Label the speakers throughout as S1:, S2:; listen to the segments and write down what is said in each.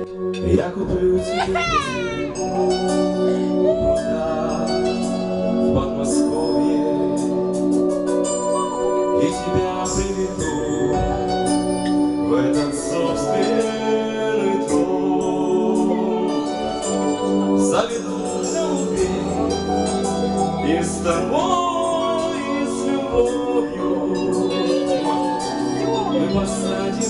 S1: Я куплю тебе пруда в Подмосковье. И тебя приведу в этот собственный дом. Заведу голубей и с тобой, и с любовью. Мы посадим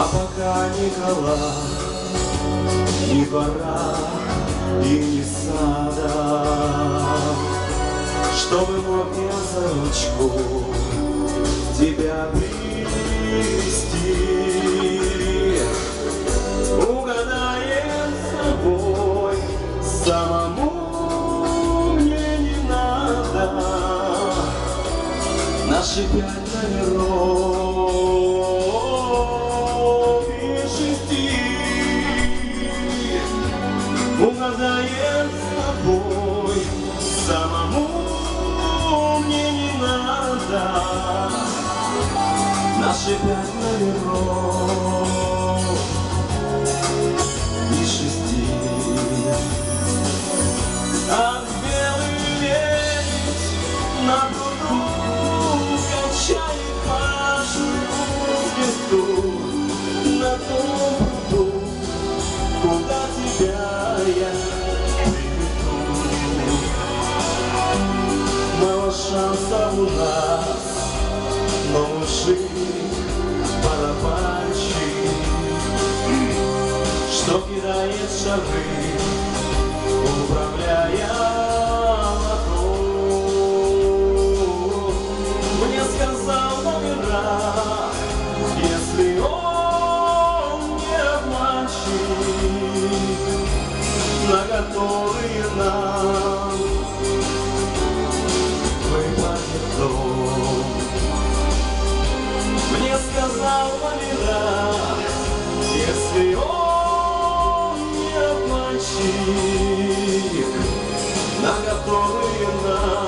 S1: А пока Николай ни двора и ни сада, Чтобы мог я за ручку тебя привести. Угадает с собой, самому мне не надо, Наши пять номеров Наши пять номеров. И шести. А белый лебедь на пруду Качает пашую звезду. На том пруду Куда тебя я приведу. Мало шансов у нас шары Управляя мотор Мне сказал номера Если он не обманщик На которые нам Выплатит дом Мне сказал номера Если он обманщик На которые нам